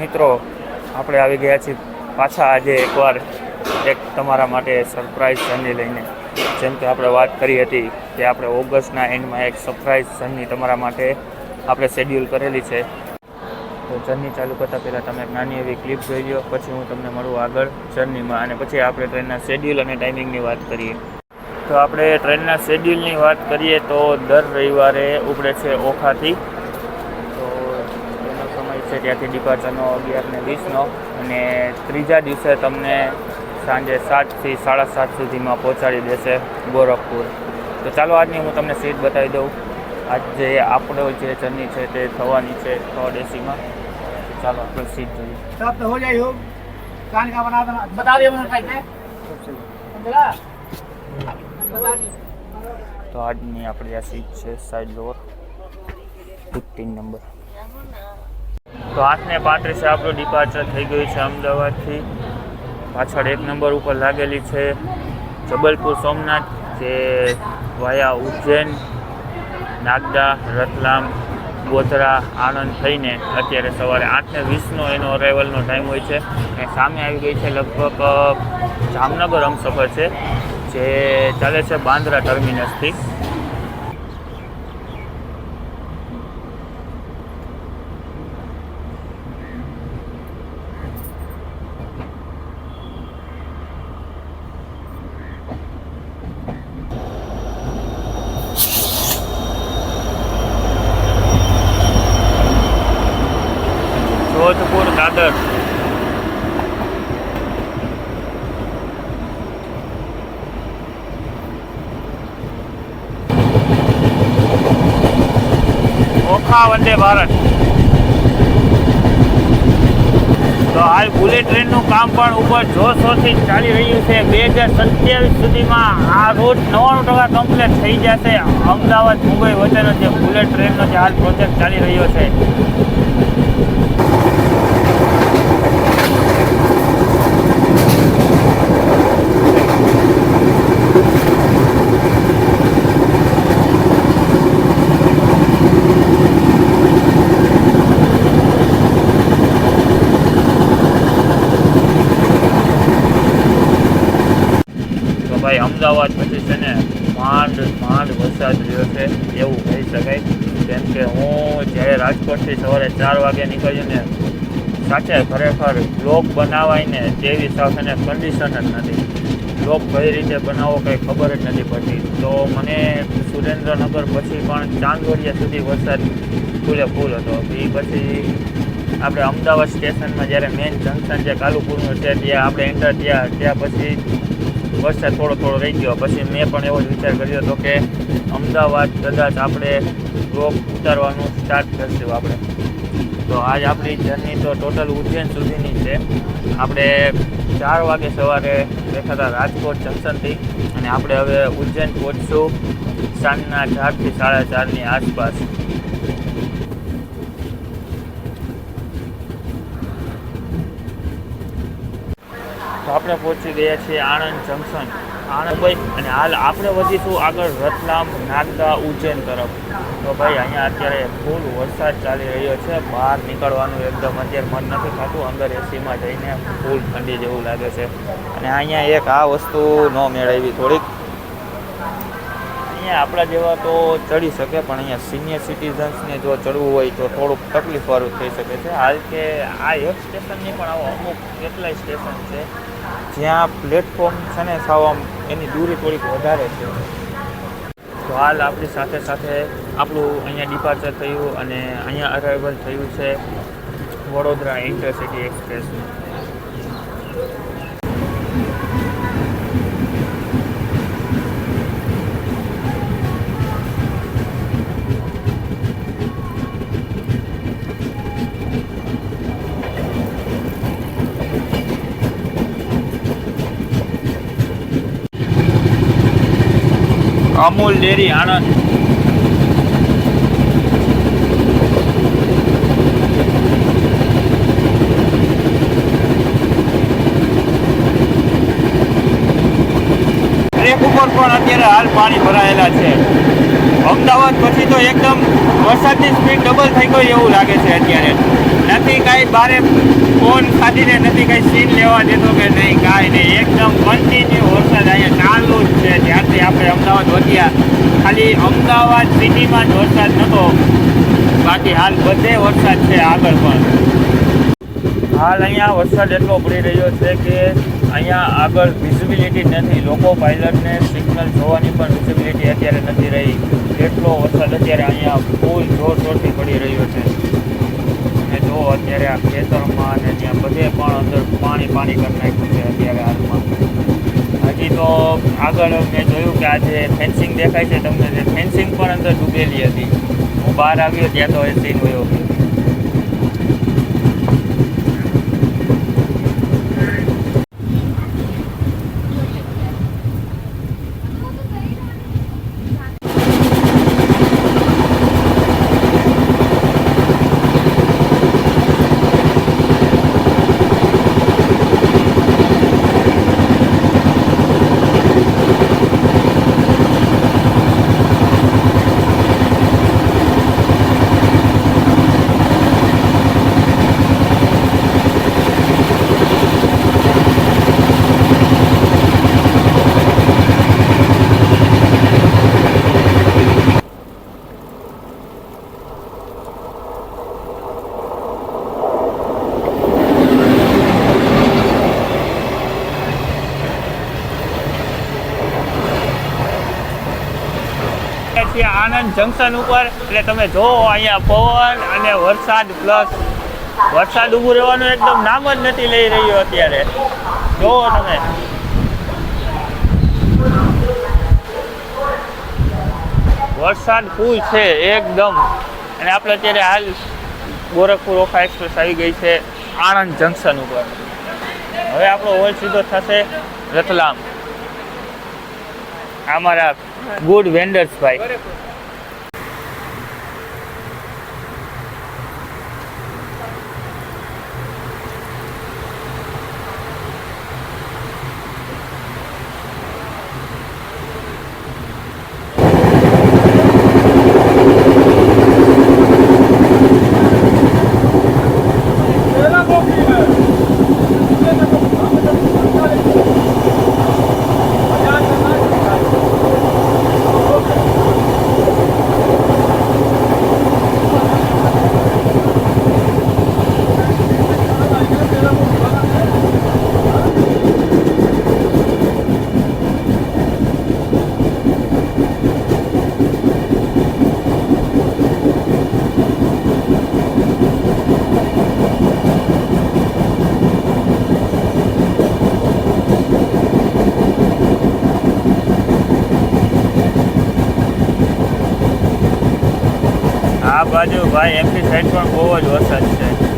મિત્રો, આપણે આવી ગયા છીએ પાછા આજે એકવાર એક તમારા માટે સરપ્રાઈઝ જર્ની લઈને. જેમ કે આપણે વાત કરી હતી કે આપણે ઓગસ્ટના એન્ડમાં એક સરપ્રાઈઝ જર્ની તમારા માટે આપણે શેડ્યુલ કરેલી છે. તો જર્ની ચાલુ કરતાં પહેલાં તમે નાની એવી ક્લિપ જોઈ લો પછી હું તમને મળું આગળ જર્નીમાં અને પછી આપણે ટ્રેનના શેડ્યુલ અને ટાઈમિંગની વાત કરીએ. તો આપણે ટ્રેનના શેડ્યુલની વાત કરીએ તો દર રવિવારે ઉપડે છે ઓખાથી સમય છે ત્યાંથી ડિપાર્ચરનો અગિયાર ને વીસનો અને ત્રીજા દિવસે તમને સાંજે સાતથી સાડા સાત સુધીમાં પહોંચાડી દેશે ગોરખપુર તો ચાલો આજની હું તમને સીટ બતાવી દઉં આજ જે આપણો જે જર્ની છે તે થવાની છે થર્ડ એસીમાં ચાલો આપણે સીટ જોઈએ सब तो हो जाए हो कान का बना देना बता दिया मैंने खाई थे समझला बता दी તો આજની આપણી આ સીટ છે સાઈડ ડોર ફિફ્ટીન નંબર તો આઠને પાંત્રીસે આપણું ડિપાર્ચર થઈ ગયું છે અમદાવાદથી. પાછળ એક નંબર ઉપર લાગેલી છે જબલપુર સોમનાથ, જે વાયા ઉજ્જૈન, નાગદા, રતલામ, ગોધરા, આણંદ થઈને અત્યારે સવારે આઠને વીસનો એનો અરાઇવલનો ટાઈમ હોય છે. અને સામે આવી ગઈ છે લગભગ જામનગર હમસફર છે, જે ચાલે છે બાંદ્રા ટર્મિનસથી જોધપુર, દાદર. ઓખા વંદે ભારત. તો હાલ બુલેટ ટ્રેનનું કામ પણ ઉપર જોશોથી ચાલી રહ્યું છે. બે હજાર સત્યાવીસ સુધીમાં આ રૂટ નવ્વાણું ટકા કમ્પ્લીટ થઈ જશે. અમદાવાદ, મુંબઈ વચ્ચેનો જે બુલેટ ટ્રેનનો જે હાલ પ્રોજેક્ટ ચાલી રહ્યો છે તો ભાઈ અમદાવાદ પછી છે ને માંડ માંડ વરસાદ રહ્યો છે એવું કહી શકાય કેમ કે હું રાજકોટથી સવારે ચાર વાગે નીકળ્યું ને સાચે ખરેખર લોક બનાવાય તેવી સાથે કન્ડિશન જ નથી. લોક કઈ રીતે બનાવવો કંઈ ખબર જ નથી પડતી. તો મને સુરેન્દ્રનગર પછી પણ ચાંદોડિયા સુધી વરસાદ ફૂલે ફૂલ હતો. એ પછી આપણે અમદાવાદ સ્ટેશનમાં જ્યારે મેઇન જંકશન જે કાલુપુરનું છે ત્યાં આપણે એન્ટર થયા, ત્યાં પછી વરસાદ થોડો થોડો રહી ગયો. પછી મેં પણ એવો જ વિચાર કર્યો હતો કે અમદાવાદ કદાચ આપણે રોક ઉતારવાનું સ્ટાર્ટ કરશું આપણે. તો આજ આપણી જર્ની તો ટોટલ ઉજ્જૈન સુધીની છે. આપણે ચાર વાગે સવારે દેખાતા રાજકોટ જંકશનથી અને આપણે હવે ઉજ્જૈન પહોંચશું સાંજના ચારથી સાડા ચારની આસપાસ તો આપણે પહોંચી ગયા છીએ આણંદ જંકશન આણંદ મુંબઈ અને હાલ આપણે વધીશું આગળ રતલામ, નાગદા, ઉજ્જૈન તરફ. તો ભાઈ, અહીંયા અત્યારે ફૂલ વરસાદ ચાલી રહ્યો છે. બહાર નીકળવાનું એકદમ અત્યારે મન નથી થતું. અંદર એસીમાં જઈને ફૂલ ઠંડી જેવું લાગે છે. અને અહીંયા એક આ વસ્તુ ન મેળવી થોડીક. અહીંયા આપણા જેવા તો ચડી શકે, પણ અહીંયા સિનિયર સિટીઝન્સને જો ચડવું હોય તો થોડુંક તકલીફવાળું થઈ શકે છે. હાલ કે આ એક સ્ટેશનની પણ આવો અમુક કેટલાય સ્ટેશન છે, જ્યાં પ્લેટફોર્મ છે ને સાવ આમ એની દૂરી થોડીક વધારે છે. તો હાલ આપણી સાથે સાથે આપણું અહીંયા ડિપાર્ચર થયું અને અહીંયા અરાઇવલ થયું છે વડોદરા ઇન્ટરસિટી એક્સપ્રેસનું અમૂલ ડેરી, આણંદ. અત્યારે હાલ પાણી ભરાયેલા છે. અમદાવાદ પછી તો એકદમ વરસાદની સ્પીડ ડબલ થઈ ગઈ એવું લાગે છે અત્યારે. નથી કાંઈ બારે ફોન કાઢીને નથી કાંઈ સીન લેવા દેતો કે નહીં, કાંઈ નહીં. એકદમ કન્ટિન્યુ વરસાદ અહીંયા ચાલુ જ છે જ્યારથી આપણે અમદાવાદ વધ્યા ખાલી અમદાવાદ સિટીમાં જ વરસાદ નહોતો બાકી હાલ બધે વરસાદ છે આગળ પણ. હાલ અહીંયા વરસાદ એટલો પડી રહ્યો છે કે અહીંયા આગળ વિઝિબિલિટી નથી. લોકો પાયલટને સિગ્નલ જોવાની પણ વિઝિબિલિટી અત્યારે નથી રહી. એટલો વરસાદ અત્યારે અહીંયા ફૂલ જોર જોરથી પડી રહ્યો છે. અને જો અત્યારે આ ખેતરમાં અને ત્યાં બધે પણ અંદર પાણી પાણી કરી નાખ્યું છે અત્યારે હાલમાં. હજી તો આગળ મેં જોયું કે આ જે ફેન્સિંગ દેખાય છે, તમને જે ફેન્સિંગ પણ અંદર ડૂબેલી હતી. હું બહાર આવ્યો, ત્યાં તો એ સીન હોય આનંદ જંકશન ઉપર, એટલે તમે જુઓ અહીંયા પવન અને વરસાદ પ્લસ વરસાદ ઊભું રહેવાનું એકદમ નામ જ નથી લઈ રહ્યો અત્યારે. જુઓ તમે. વરસાદ ફૂલ છે, એકદમ. અને આપણે અત્યારે હાલ ગોરખપુર ઓખા એક્સપ્રેસ આવી ગઈ છે, આણંદ જંકશન ઉપર. હવે આપણો હોલ સીધો થશે રતલામ. અમારા ગુડ વેન્ડર્સ ભાઈ. આ બાજુ ભાઈ એમપી સાઈડ પણ બહુ જ વરસાદ છે.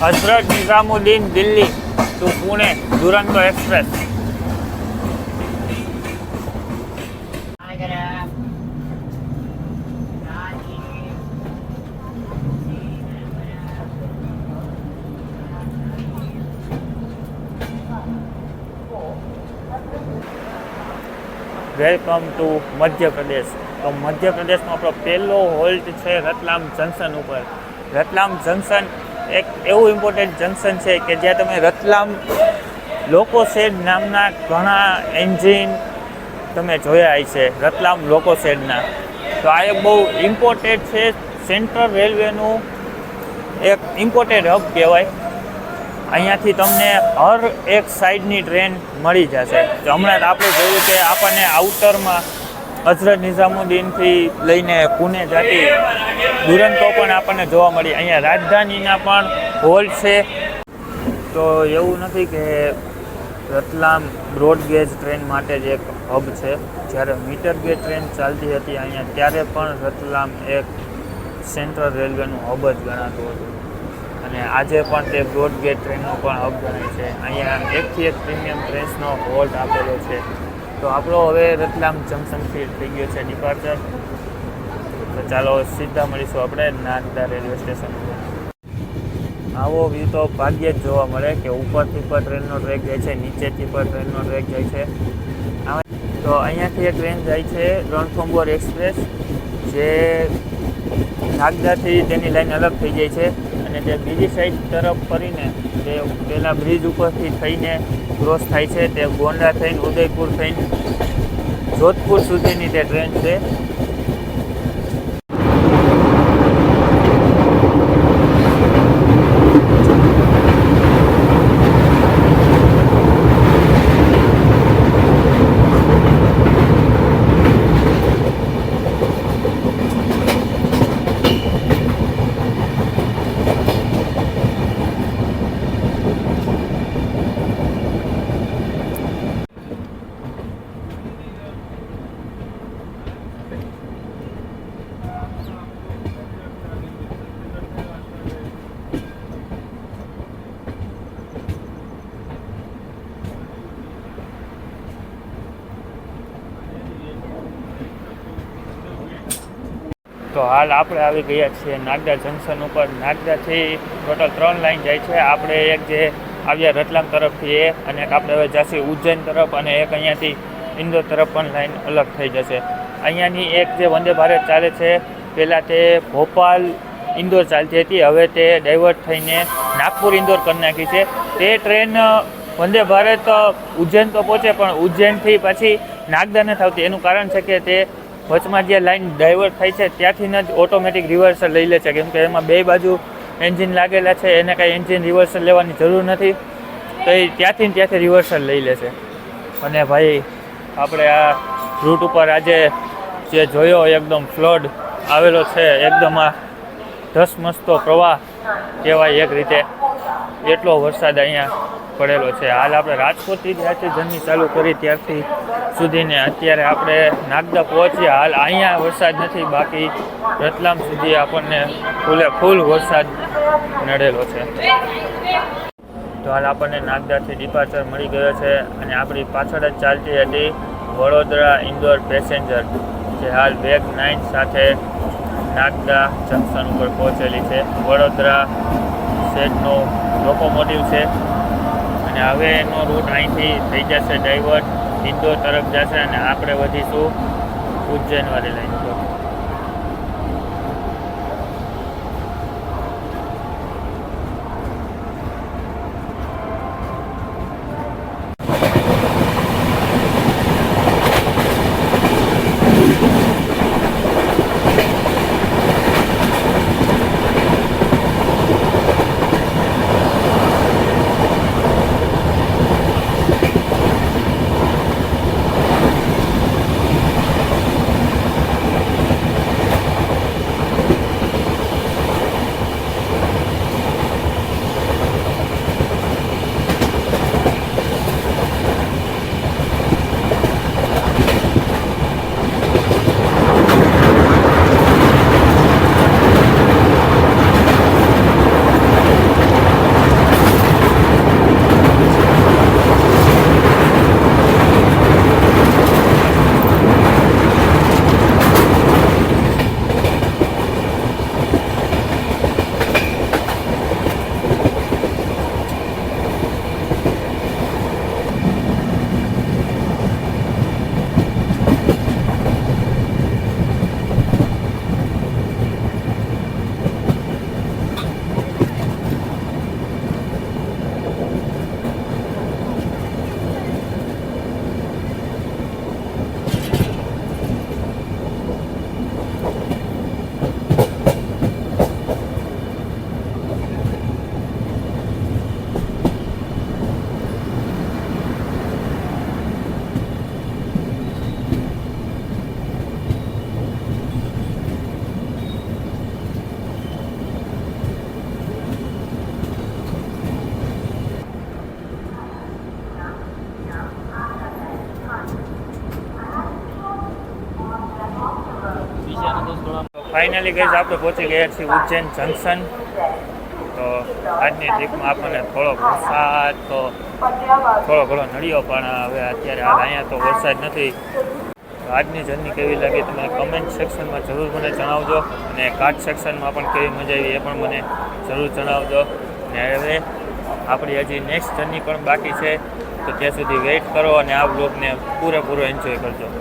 Hazrat Nizamuddin Delhi to Pune Duronto express welcome to Madhya Pradesh તો મધ્યપ્રદેશનો આપણો પહેલો હોલ્ટ છે રતલામ જંકશન ઉપર. રતલામ જંકશન એક એવું ઇમ્પોર્ટન્ટ જંકશન છે કે જ્યાં તમે રતલામ લોકો શેડ નામના ઘણા એન્જિન તમે જોયા છે રતલામ લોકો શેડના તો આ એક બહુ ઇમ્પોર્ટેન્ટ છે. સેન્ટ્રલ રેલવેનું એક ઇમ્પોર્ટેન્ટ હબ કહેવાય. અહીંયાથી તમને હર એક સાઈડની ટ્રેન મળી જશે. તો હમણાં આપણે જોયું કે આપણને આઉટરમાં હઝરત નિઝામુદ્દીનથી લઈને પુણે જતી દુરંતો પણ આપણને જોવા મળી. અહીંયા રાજધાનીના પણ હોલ છે. તો એવું નથી કે રતલામ બ્રોડગેજ ટ્રેન માટે જ એક હબ છે. જ્યારે મીટર ગેજ ટ્રેન ચાલતી હતી, અહીંયા ત્યારે પણ રતલામ એક સેન્ટ્રલ રેલવેનું હબ જ ગણાતું હતું. અને આજે પણ તે બ્રોડગેજ ટ્રેનનું પણ હબ ગણાય છે. અહીંયા એકથી એક પ્રીમિયમ ટ્રેન્સનો હોલ્ટ આપેલો છે. તો આપણો હવે રતલામ જંકશનથી થઈ ગયો છે ડિપાર્ચર તો ચાલો સીધા મળીશું આપણે નાનદા રેલવે સ્ટેશન આવો વ્યૂ તો ભાગ્યે જ જોવા મળે કે ઉપરથી પણ ટ્રેનનો ટ્રેક જાય છે, નીચેથી પણ ટ્રેનનો ટ્રેક જાય છે. તો અહીંયાથી એક ટ્રેન જાય છે રણથંભોર એક્સપ્રેસ જે નાગદાથી તેની લાઈન અલગ થઈ જાય છે. અને તે બીજી સાઈડ તરફ ફરીને તે પેલા બ્રિજ ઉપરથી થઈને ક્રોસ થાય છે, તે ગોંડા થઈને ઉદયપુર થઈને જોધપુર સુધીની તે ટ્રેન છે હાલ આપણે આવી ગયા છીએ નાગદા જંકશન ઉપર. નાગડાથી ટોટલ ત્રણ લાઈન જાય છે. આપણે એક જે આવ્યા રતલામ તરફથી એ અને એક આપણે હવે જશે ઉજ્જૈન તરફ અને એક અહીંયાથી ઇન્દોર તરફ પણ લાઈન અલગ થઈ જશે. અહીંયાની એક જે વંદે ભારત ચાલે છે પહેલાં તે ભોપાલ ઇન્દોર ચાલતી હતી. હવે તે ડાયવર્ટ થઈને નાગપુર ઇન્દોર કરી નાખી છે. તે ટ્રેન વંદે ભારત ઉજ્જૈન તો પહોંચે, પણ ઉજ્જૈનથી પછી નાગદા નથી આવતી એનું કારણ છે કે તે વચમાં જે લાઇન ડાયવર્ટ થાય છે ત્યાંથી જ ઓટોમેટિક રિવર્સલ લઈ લે છે. કેમ કે એમાં બે બાજુ એન્જિન લાગેલા છે, એને કાંઈ એન્જિન રિવર્સલ લેવાની જરૂર નથી. તો એ ત્યાંથી ત્યાંથી રિવર્સલ લઈ લે છે. અને ભાઈ, આપણે આ રૂટ ઉપર આજે જે જોયો એકદમ ફ્લડ આવેલો છે, એકદમ આ ધસમસતો પ્રવાહ કહેવાય એક રીતે. એટલો વરસાદ અહીંયા પડેલો છે. હાલ આપણે રાજકોટથી જ્યાંથી જર્ની ચાલુ કરી, ત્યારથી સુધીને અત્યારે આપણે નાગદા પહોંચ્યા. હાલ અહીંયા વરસાદ નથી, બાકી રતલામ સુધી આપણને ફૂલે ફૂલ વરસાદ નડેલો છે. તો હાલ આપણને નાગદાથી ડિપાર્ચર મળી ગયો છે અને આપણી પાછળ જ ચાલતી હતી વડોદરા ઇન્દોર પેસેન્જર જે હાલ બેગ નાઇન સાથે નાગદા જંકશન ઉપર પહોંચેલી છે. વડોદરા શેડનો લોકોમોટિવ છે. અને હવે એનો રૂટ અહીંથી થઈ જશે ડાયવર્ટ ઇન્દોર તરફ જશે અને આપણે વધીશું ઉજ્જૈનવાળી લાઈન. ફાઇનલી ગઈ આપણે પહોંચી ગયા છીએ ઉજ્જૈન જંકશન તો આજની ટ્રીપમાં આપણને થોડો વરસાદ તો થોડો ઘણો નડ્યો પણ હવે અત્યારે હાલ અહીંયા તો વરસાદ નથી. આજની જર્ની કેવી લાગી તમે કમેન્ટ સેક્શનમાં જરૂર મને જણાવજો અને કાર્ડ સેક્શનમાં પણ કેવી મજા આવી એ પણ મને જરૂર જણાવજો. અને હવે આપણી હજી નેક્સ્ટ જર્ની પણ બાકી છે. તો ત્યાં સુધી વેઇટ કરો અને આ બ્લોગને પૂરેપૂરો એન્જોય કરજો.